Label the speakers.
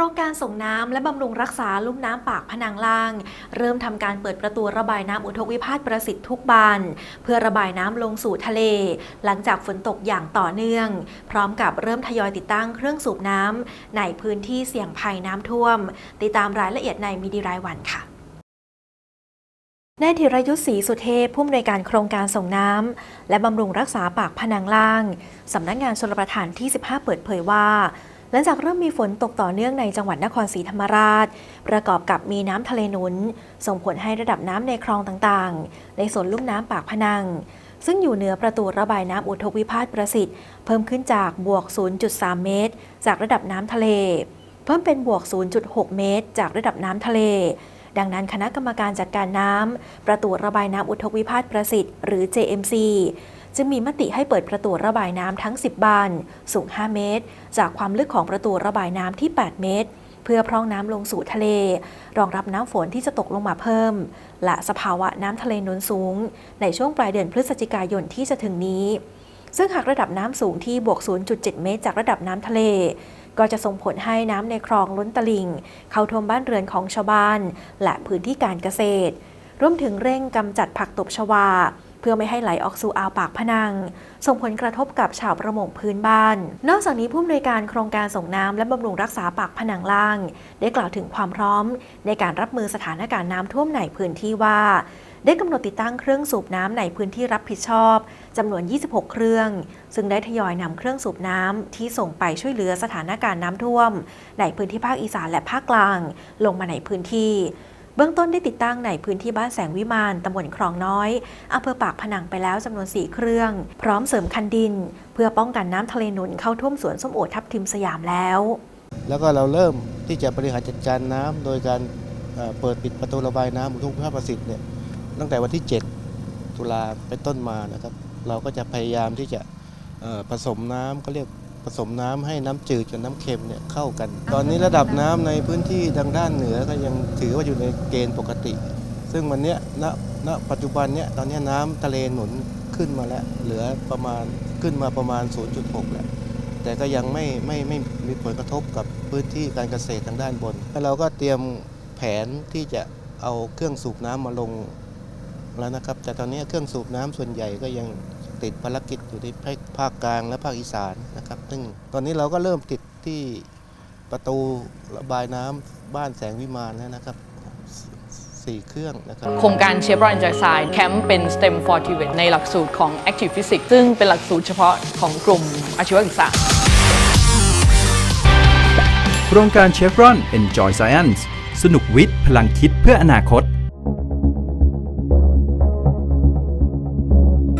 Speaker 1: ครงการส่งน้ำและบำรุงรักษาลุ่มน้ำปากพนังล่าง เริ่มทำการเปิดประตูระบายน้ำอุทกวิพาทประสิทธิ์ทุกบาน เพื่อระบายน้ำลงสู่ทะเล หลังจากฝนตกอย่างต่อเนื่อง พร้อมกับเริ่มทยอยติดตั้งเครื่องสูบน้ำในพื้นที่เสี่ยงภัยน้ำท่วม ติดตามรายละเอียดในมีดีรายวันค่ะนายธีรยุทธศรีสุเทพผู้อำนวยการโครงการส่งน้ำและบำรุงรักษาปากพนังล่างสำนักงานชลประทานที่ 15 เปิดเผยว่า หลังจากเริ่มมีฝนตกต่อเนื่องในจังหวัดนครศรีธรรมราช ประกอบกับมีน้ำทะเลหนุน ส่งผลให้ระดับน้ำในคลองต่างๆ ในส่วนลุ่มน้ำปากพนัง ซึ่งอยู่เหนือประตูระบายน้ำอุทกวิพาทประสิทธิ์ เพิ่มขึ้นจากบวก 0.3 เมตร จากระดับน้ำทะเล เพิ่มเป็นบวก 0.6 เมตร จากระดับน้ำทะเลดังนั้นคณะกรรมการจัดการน้ำประตูระบายน้ำอุทกวิพาทประสิทธิ์หรือ JMC จึงมีมติให้เปิดประตูระบายน้ำทั้ง 10 บาน สูง 5 เมตร จากความลึกของประตูระบายน้ำที่ 8 เมตร เพื่อพร่องน้ำลงสู่ทะเล รองรับน้ำฝนที่จะตกลงมาเพิ่ม และสภาวะน้ำทะเลนุนสูง ในช่วงปลายเดือนพฤศจิกายนที่จะถึงนี้ ซึ่งหากระดับน้ำสูงที่บวก 0.7 เมตร จากระดับน้ำทะเลก็จะส่งผลให้น้ำในคลองล้นตลิ่ง เข้าท่วมบ้านเรือนของชาวบ้าน และพื้นที่การเกษตร รวมถึงเร่งกำจัดผักตบชวา เพื่อไม่ให้ไหลออกสู่อ่าวปากพนัง ส่งผลกระทบกับชาวประมงพื้นบ้าน นอกจากนี้ผู้อำนวยการโครงการส่งน้ำและบำรุงรักษาปากพนังล่าง ได้กล่าวถึงความพร้อม ในการรับมือสถานการณ์น้ำท่วมในพื้นที่ว่าได้กำหนดติดตั้งเครื่องสูบน้ำในพื้นที่รับผิดชอบจำนวน 26 เครื่อง ซึ่งได้ทยอยนำเครื่องสูบน้ำที่ส่งไปช่วยเหลือสถานการณ์น้ำท่วม ในพื้นที่ภาคอีสานและภาคกลาง ลงมาในพื้นที่ เบื้องต้นได้ติดตั้งในพื้นที่บ้านแสงวิมานตำบลคลองน้อยอำเภอปากพนังไปแล้วจำนวน 4 เครื่อง พร้อมเสริมคันดิน เพื่อป้องกันน้ำทะเลหนุนเข้าท่วมสวนส้มโอทับทิมสยามแล้ว
Speaker 2: แล้วก็เราเริ่มที่จะบริหารจัดการน้ำโดยการเปิดปิดประตูระบายน้ำอุทุกภาพประสิทธิ์เนี่ยตั้งแต่วันที่ 7 ตุลาเป็นต้นมานะครับ เราก็จะพยายามที่จะผสมน้ำก็เรียก ผสมน้ำให้น้ำจืดกับน้ำเค็มเนี่ยเข้ากัน ตอนนี้ระดับน้ำในพื้นที่ทางด้านเหนือก็ยังถือว่าอยู่ในเกณฑ์ปกติ ซึ่งวันเนี้ยณณปัจจุบันเนี้ยตอนเนี้ยน้ำทะเลหนุนขึ้นมาแล้ว เหลือประมาณขึ้นมาประมาณ 0.6 แล้วแต่ก็ยังไม่ไม่ไม่มีผลกระทบกับพื้นที่การเกษตรทางด้านบนแล้วเราก็เตรียมแผนที่จะเอาเครื่องสูบน้ำมาลง แล้วนะครับ แต่ตอนนี้เครื่องสูบน้ำส่วนใหญ่ก็ยังติดภารกิจอยู่ที่ภาคภาคกลางและภาคอีสานนะครับ ซึ่งตอนนี้เราก็เริ่มติดที่ประตูระบายน้ำบ้านแสงวิมานแล้วนะครับสี่เครื่องนะครับ
Speaker 3: โครงการเชฟรอนจากสายแคมป์เป็น STEM for t i v e t ในหลักสูตรของ Active Physics ซึ่งเป็นหลักสูตรเฉพาะของกลุ่มอาชีวศึกษา
Speaker 4: โครงการ Chevron Enjoy Science สนุกวิทย์ พลังคิดเพื่ออนาคต